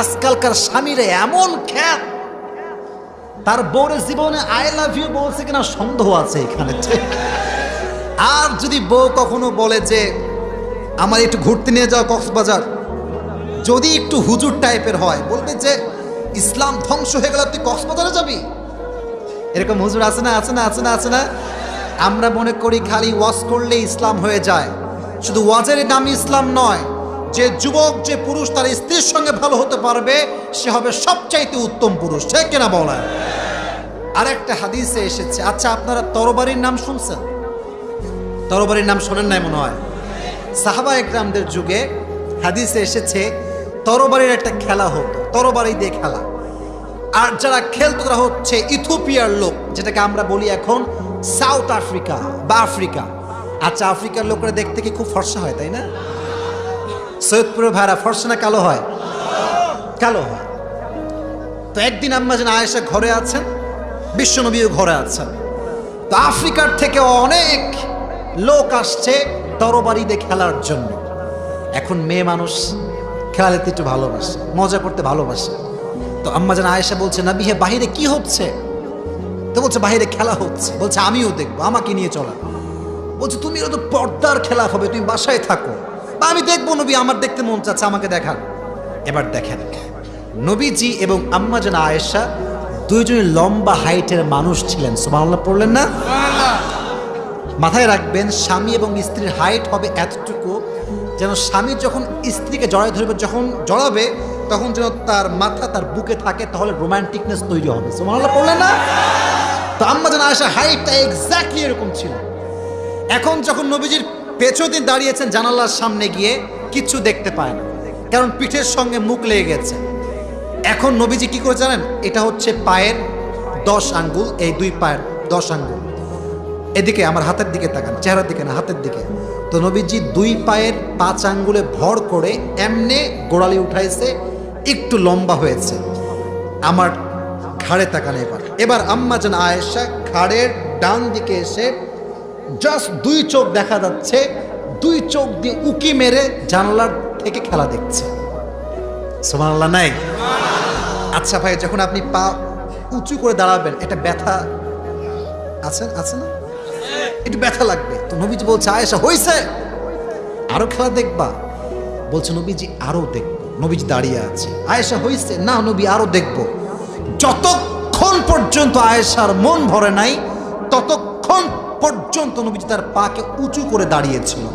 আজকালকার স্বামীরা এমন খ্যাত। তার বউরের জীবনে আই লাভ ইউ বলছে কিনা সন্দেহ আছে এখানে। আর যদি বউ কখনো বলে যে, আমার একটু ঘুরতে নিয়ে যাও কক্সবাজার। যদি একটু হুজুর টাইপের হয়, বলবে যে, ইসলাম ধ্বংস হয়ে গেল, তুই কক্সবাজারে যাবি? এরকম হুজুর আছে না আছে না আছে না আছে না? আমরা মনে করি খালি ওয়াজ করলে ইসলাম হয়ে যায়। শুধু ওয়াজের নাম ইসলাম নয়। যে যুবক, যে পুরুষ তার স্ত্রীর সঙ্গে ভালো হতে পারবে, সে হবে সবচাইতে উত্তম পুরুষ। ঠিক কিনা বলা আর একটা হাদিসে এসেছে। আচ্ছা আপনারা তরবারির নাম শুনছেন? তরবারির নাম শোনেন নাই মনে হয়? সাহাবা একরামদের যুগে হাদিসে এসেছে, তরবারির একটা খেলা হতো, তরবারি দিয়ে খেলা। আর যারা খেলতো তারা হচ্ছে ইথোপিয়ার লোক, যেটাকে আমরা বলি এখন সাউথ আফ্রিকা বা আফ্রিকা। আচ্ছা আফ্রিকার লোকরা দেখতে কি খুব ফর্সা হয়, তাই না? সৈয়দপুরের ভাড়া ফর্সা না কালো হয়? কালো হয়। তো একদিন আম্মা যেন আয়েশা ঘরে আছেন, বিশ্বনবীও ঘরে আছেন। তো আফ্রিকার থেকে অনেক লোক আসছে তরবারিতে খেলার জন্য। এখন মেয়ে মানুষ খেলা দেখতে একটু ভালোবাসে, মজা করতে ভালোবাসে। তো আম্মা যেন আয়েশা বলছে না বিহে বাহিরে কি হচ্ছে? তো বলছে, বাহিরে খেলা হচ্ছে। বলছে, আমিও দেখব, আমাকে নিয়ে চলা। বলছে তুমি পর্দার খেলা হবে, তুমি বাসায় থাকো। বা আমি দেখব নবী আমার দেখতে মন চাচ্ছে আমাকে দেখান। এবার দেখেন নবীজি এবং আম্মা যেন আয়েশা দুইজনই লম্বা হাইটের মানুষ ছিলেন। সুবহানাল্লাহ পড়লেন না? মাথায় রাখবেন স্বামী এবং স্ত্রীর হাইট হবে এতটুকু যেন স্বামী যখন স্ত্রীকে জড়ায় ধরবে যখন জড়াবে তখন যেন তার মাথা তার বুকে থাকে তাহলে রোমান্টিকনেস তৈরি হবে। সুবহানাল্লাহ পড়লেন না? তো আম্মা যেন আয়েশা হাইটটা এক্স্যাক্টলি এরকম ছিল। এখন যখন নবীজির পেছনে দাঁড়িয়েছেন জানালার সামনে গিয়ে কিচ্ছু দেখতে পায় না। কারণ পিঠের সঙ্গে মুখ লেগে গেছে। এখন নবীজি কি করে জানেন? এটা হচ্ছে পায়ের দশ আঙ্গুল, এই দুই পায়ের দশ আঙ্গুল। এদিকে আমার হাতের দিকে তাকান, চেহারার দিকে না, হাতের দিকে। তো নবীজি দুই পায়ের পাঁচ আঙ্গুলে ভর করে এমনে গোড়ালি উঠাইছে, একটু লম্বা হয়েছে। আমার ঘাড়ে তাকান এবার। এবার আম্মা যেন আয়েশা ঘাড়ের ডান দিকে এসে জাস্ট দুই চোখ দেখা যাচ্ছে, দুই চোখ দিয়ে উকি মেরে জানলার থেকে খেলা দেখছে। সোমানাল্লাহ নাই? আচ্ছা ভাই, যখন আপনি পা উঁচু করে দাঁড়াবেন, এটা ব্যথা আছে? আছে না? একটু ব্যথা লাগবে। তো নবীজি বলছে, আয়েশা হয়েছে আরও খেলা দেখবা। বলছে, নবীজি, আরও দেখব। নবীজি দাঁড়িয়ে আছে। আয়েশা হয়েছে না, নবী, আরও দেখব। যতক্ষণ পর্যন্ত আয়েশার মন ভরে নাই, ততক্ষণ পর্যন্ত নবীজি তার পাকে উঁচু করে দাঁড়িয়েছিল।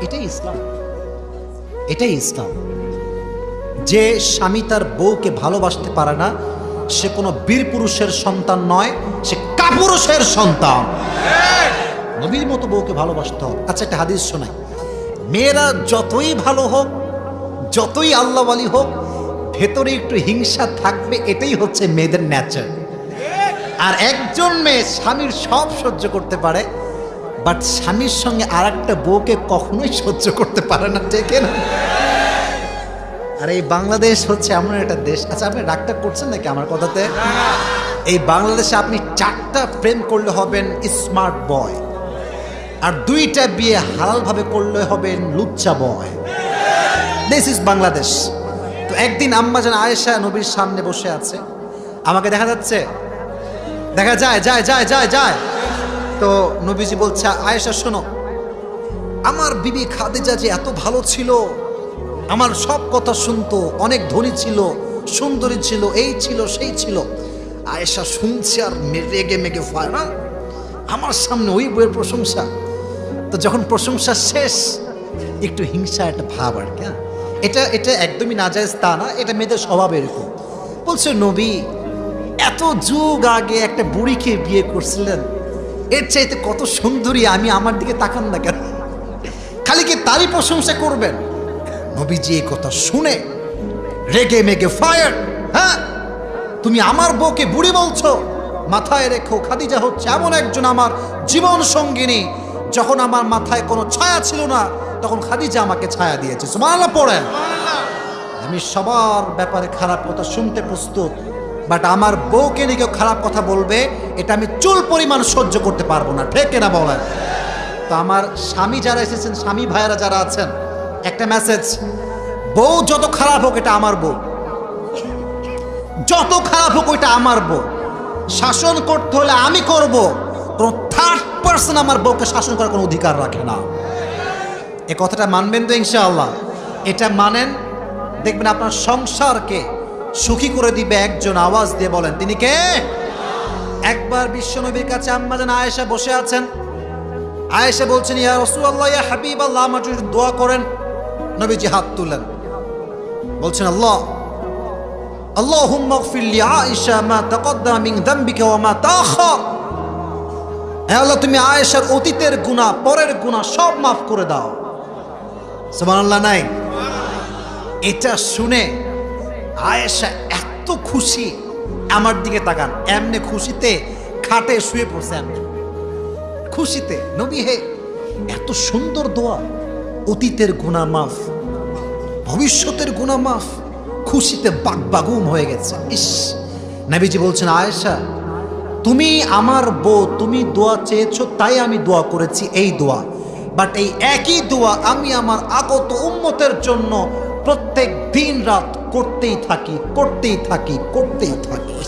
এটাই ইসলাম। এটাই ইসলাম। যে স্বামী তার বউকে ভালোবাসতে পারে না, সে কোনো বীর পুরুষের সন্তান নয়, সে কাপুরুষের সন্তান। নবীর মতো বউকে ভালোবাসতে হবে। আচ্ছা একটা হাদিস শোনাই। মেয়েরা যতই ভালো হোক, যতই আল্লাহওয়ালি হোক, ভেতরে একটু হিংসা থাকবে, এটাই হচ্ছে মেয়েদের ন্যাচার আর একজন মেয়ে স্বামীর সব সহ্য করতে পারে বাট স্বামীর সঙ্গে আর একটা বউকে কখনোই সহ্য করতে পারে না, ঠিক না? আর এই বাংলাদেশ হচ্ছে এমন একটা দেশ। আচ্ছা আপনি রাগটা করছেন নাকি আমার কথাতে? এই বাংলাদেশে আপনি চারটা প্রেম করলে হবেন স্মার্ট বয় আর দুইটা বিয়ে হালালভাবে করলে হবেন লুচ্চা বয় দিস ইজ বাংলাদেশ। তো একদিন আম্মা যেন আয়েশা নবীর সামনে বসে আছে। আমাকে দেখা যাচ্ছে দেখা যায় যায় যায় যায় যায়। তো নবীজি বলছে, আয়েশা, শোনো, আমার বিবি খাদিজা যে এত ভালো ছিল, আমার সব কথা শুনতো, অনেক ধনী ছিল, সুন্দরী ছিল, এই ছিল, সেই ছিল। আয়েশা শুনছে আর রেগে মেগে ফায় না? আমার সামনে ওই বইয়ের প্রশংসা। তো যখন প্রশংসা শেষ, একটু হিংসা, একটা ভাব আর কি হ্যাঁ? এটা এটা একদমই নাজায়জ তা না, এটা মেয়েদের স্বভাব এরকম। বলছে, নবী এত যুগ আগে একটা বুড়িকে বিয়ে করছিলেন। এর চাইতে কত সুন্দরী আমি আমার দিকে তাকান না কেন? খালি কি তারই প্রশংসা করবেন? নবীজি এই কথা শুনে রেগে মেগে ফায়ার হ্যাঁ? তুমি আমার বউকে বুড়ি বলছো? মাথায় রেখো, খাদিজা হচ্ছে এমন একজন আমার জীবন সঙ্গিনী। যখন আমার মাথায় কোনো ছায়া ছিল না, তখন খাদিজা আমাকে ছায়া দিয়েছে। পড়েন। আমি সবার ব্যাপারে খারাপ কথা শুনতে প্রস্তুত। বাট আমার বউকে নিয়ে কেউ খারাপ কথা বলবে, এটা আমি চুল পরিমাণ সহ্য করতে পারব না। ঠিক না বলেন? তো আমার স্বামী যারা এসেছেন, স্বামী ভাইয়েরা যারা আছেন, একটা মেসেজ বউ যত খারাপ হোক এটা আমার বউ। যত খারাপ হোক ওইটা আমার বউ। শাসন করতে হলে আমি করব। কোনো থার্ড পার্সন আমার বউকে শাসন করার কোনো অধিকার রাখে না। এ কথাটা মানবেন তো ইনশাআল্লাহ। এটা মানেন, দেখবেন আপনার সংসারকে সুখী করে দিবে একজন আওয়াজ দিয়ে বলেন তিনি কে একবার বিশ্বনবীর কাছে আম্মাজান আয়েশা বসে আছেন আয়েশা বলছেন ইয়া রাসূলুল্লাহ ইয়া হাবিবাল্লাহ আমার জন্য দোয়া করেন নবীজি হাত তুললেন বলছেন আল্লাহ اللهم اغفر لعائشة ما تقدم من ذنبك وما تأخر হ্যাঁ আল্লাহ তুমি আয়েশার অতীতের গুণা পরের গুণা সব মাফ করে দাও সুবহানাল্লাহ নাই এটা শুনে আয়েশা এত খুশি। আমার দিকে তাকান। এমনি খুশিতে খাটে শুয়ে পড়ছে খুশিতে, নবী হে, এত সুন্দর দোয়া। অতীতের গুণা মাফ, ভবিষ্যতের গুণা মাফ। খুশিতে বাগবাগুম হয়ে গেছে। ইস, নবীজি বলছেন, আয়েশা, তুমি আমার বউ, তুমি দোয়া চেয়েছো, তাই আমি দোয়া করেছি এই দোয়া। বাট এই একই দোয়া আমি আমার আগত উম্মতের জন্য প্রত্যেক দিন রাত করতেই থাকি করতেই থাকি করতেই থাকি।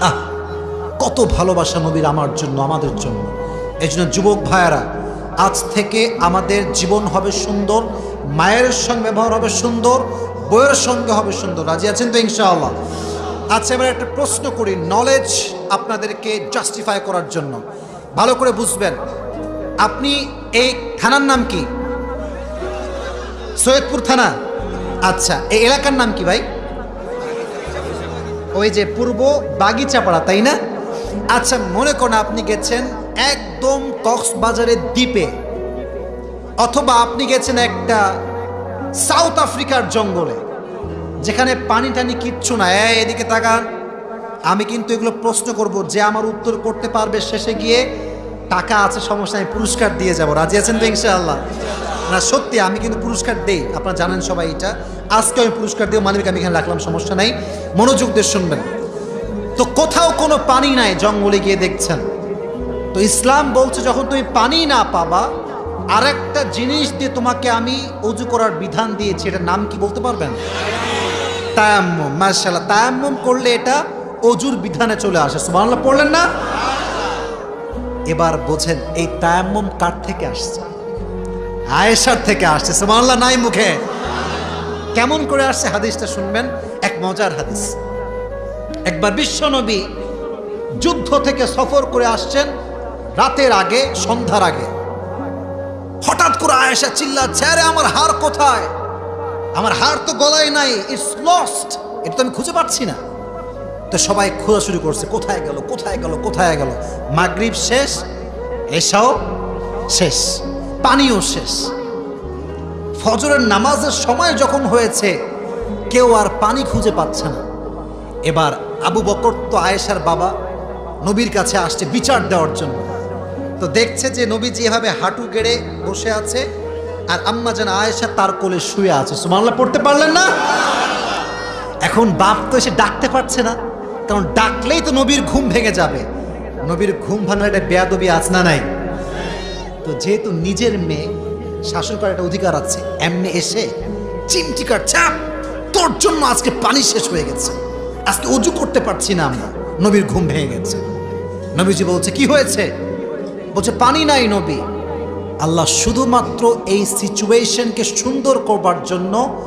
আহ, কত ভালোবাসা নবীর আমার জন্য, আমাদের জন্য। এই জন্য যুবক ভাইয়ারা, আজ থেকে আমাদের জীবন হবে সুন্দর, মায়ের সঙ্গে ব্যবহার হবে সুন্দর বইয়ের সঙ্গে হবে সুন্দর। রাজি আছেন তো ইনশাআল্লাহ? আচ্ছা এবার একটা প্রশ্ন করি নলেজ আপনাদেরকে জাস্টিফাই করার জন্য। ভালো করে বুঝবেন। আপনি এই থানার নাম কি? সৈয়দপুর থানা? আচ্ছা এই এলাকার নাম কি ভাই? ওই যে পূর্ব বাগিচাপাড়া, তাই না? আচ্ছা মনে করেন আপনি গেছেন একদম কক্সবাজারের দ্বীপে, অথবা আপনি গেছেন একটা সাউথ আফ্রিকার জঙ্গলে, যেখানে পানি টানি কিচ্ছু না। এদিকে তাকান। আমি কিন্তু এগুলো প্রশ্ন করব, যে আমার উত্তর করতে পারবে শেষে গিয়ে, টাকা আছে সমস্যা আমি পুরস্কার দিয়ে যাব। রাজি আছেন তো ইনশাআল্লাহ? না, সত্যি, আমি কিন্তু পুরস্কার দেই। আপনারা জানেন সবাই এটা। আজকে আমি পুরস্কার দিয়ে মানবিক আমি এখানে রাখলাম, সমস্যা নাই। মনোযোগ দিয়ে শুনবেন। তো কোথাও কোনো পানি নাই, জঙ্গলে গিয়ে দেখছেন। তো ইসলাম বলছে, যখন তুমি পানি না পাবা আর একটা জিনিস দিয়ে তোমাকে আমি অজু করার বিধান দিয়েছি, এটার নাম কি বলতে পারবেন? তায়াম্মম মার্শাল্লাহ তায়াম্মম করলে এটা অজুর বিধানে চলে আসে। সুবহানাল্লাহ, পড়লেন না? এবার বোঝেন, এই তায়াম্মম কার থেকে আসছে? আয়েশার থেকে আসছে। সুবহানাল্লাহ, নাই মুখে। কেমন করে আসছে হাদিসটা শুনবেন? এক মজার হাদিস। একবার বিশ্বনবী যুদ্ধ থেকে সফর করে আসছেন রাতের আগে, সন্ধ্যার আগে। হঠাৎ করে আয়েশা চিল্লাচ্ছে, আরে, আমার হার কোথায়? আমার হার তো গলায় নাই ইটস লস্ট এটা তো আমি খুঁজে পাচ্ছি না। তো সবাই খোঁজা শুরু করছে, কোথায় গেল কোথায় গেল কোথায় গেল? মাগরিব শেষ এসাও শেষ, পানিও শেষ। ফজরের নামাজের সময় যখন হয়েছে, কেউ আর পানি খুঁজে পাচ্ছে না। এবার আবু বকর তো আয়েশার বাবা, নবীর কাছে আসছে বিচার দেওয়ার জন্য। তো দেখছে যে নবী যেভাবে হাঁটু গেড়ে বসে আছে, আর আম্মা যেন আয়েশা তার কোলে শুয়ে আছে। সুমানলা পড়তে পারলেন না? এখন বাপ তো এসে ডাকতে পারছে না, কারণ ডাকলেই তো নবীর ঘুম ভেঙে যাবে। নবীর ঘুম ভাঙার একটা বেয়াদবি আছে না নাই? তো যেহেতু নিজের মেয়ে শাসন করার একটা অধিকার আছে। এমনি এসে চিমটি চাপ তোর জন্য আজকে পানি শেষ হয়ে গেছে। আজকে অজু করতে পারছি না আমরা। নবীর ঘুম ভেঙে গেছে। নবীজি বলছে, কি হয়েছে? বলছে, পানি নাই নবী। আল্লাহ শুধুমাত্র এই সিচুয়েশনকে সুন্দর করবার জন্য,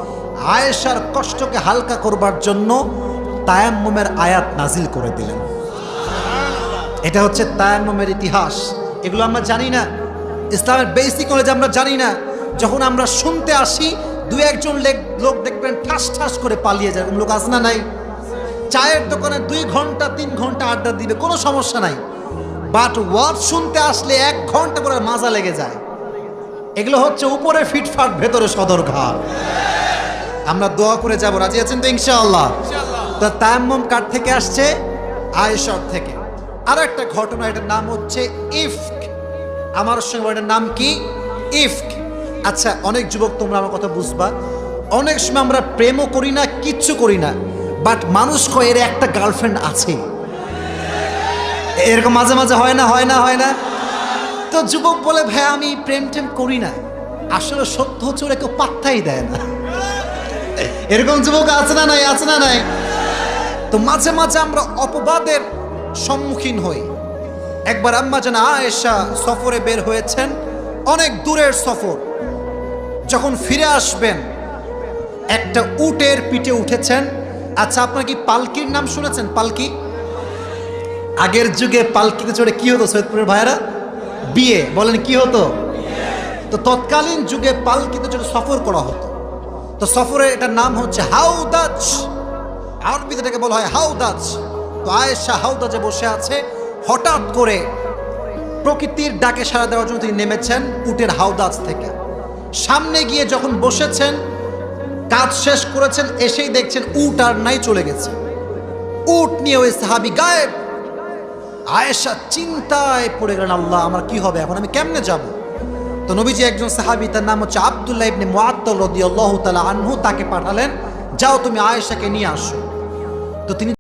আয়েশার কষ্টকে হালকা করবার জন্য তায়াম্মমের আয়াত নাজিল করে দিলেন। এটা হচ্ছে তায়াম্মমের ইতিহাস। এগুলো আমরা জানি না। ইসলামের বেসিক নলেজ আমরা জানি না। যখন আমরা শুনতে আসি দু একজন লেক- দেখবেন ঠাস ঠাস করে পালিয়ে যায়। লোক আছে না নাই? চায়ের দোকানে দুই ঘণ্টা তিন ঘণ্টা আড্ডা দিবে কোনো সমস্যা নাই। বাট ওয়ার্ড শুনতে আসলে এক ঘণ্টা করে মাজা লেগে যায়। এগুলো হচ্ছে উপরে ফিটফাট ভেতরে সদর সদরঘাট। আমরা দোয়া করে যাব। রাজি আছেন তো ইনশাআল্লাহ? তো তায়াম্মম কার থেকে আসছে? আয়েশার থেকে। আর একটা ঘটনা এটার নাম হচ্ছে ইফক আমার সঙ্গে এটার নাম কি? ইফক। আচ্ছা অনেক যুবক তোমরা আমার কথা বুঝবা। অনেক সময় আমরা প্রেমও করি না, কিচ্ছু করি না। বাট মানুষ কয়, এর একটা গার্লফ্রেন্ড আছে। এরকম মাঝে মাঝে হয় না হয় না হয় না। তো যুবক বলে, ভাই, আমি প্রেম টেম করি না। আসলে সত্য হচ্ছে, ওরা কেউ পাত্তাই দেয় না। এরকম যুবক আছে না নাই, আছে না নাই? তো মাঝে মাঝে আমরা অপবাদের সম্মুখীন হই। একবার আম্মা জানা আয়েশা সফরে বের হয়েছেন, অনেক দূরের সফর। যখন ফিরে আসবেন, একটা উটের পিঠে উঠেছেন। আচ্ছা আপনার কি পালকির নাম শুনেছেন? পালকি? আগের যুগে পালকিতে চড়ে কি হতো সৈয়দপুরের ভাইয়েরা? বিয়ে, বলেন কি হতো? তো তৎকালীন যুগে পালকিতে চড়ে সফর করা হতো। তো সফরের এটার নাম হচ্ছে হাউদাজ। আরবিতে এটাকে বলা হয় হাউদাজ। তো আয়েশা হাউদাজে বসে আছে হঠাৎ করে প্রকৃতির ডাকে সাড়া দেওয়ার জন্য তিনি নেমেছেন উটের হাউদাজ থেকে। সামনে গিয়ে যখন বসেছেন, কাজ শেষ করেছেন, এসেই দেখছেন উট আর নাই চলে গেছে। উট নিয়ে ওই সাহাবি গায়েব। আয়েশা চিন্তায় পড়ে গেলেন, আল্লাহ, আমার কি হবে? এখন আমি কেমনে যাব? তো নবীজি একজন সাহাবি, তার নাম হচ্ছে আবদুল্লাহ ইবনে মুআত্তাল রাদিয়াল্লাহু তাআলা আনহু, তাকে পাঠালেন, যাও তুমি আয়েশাকে নিয়ে আসো। তো তিনি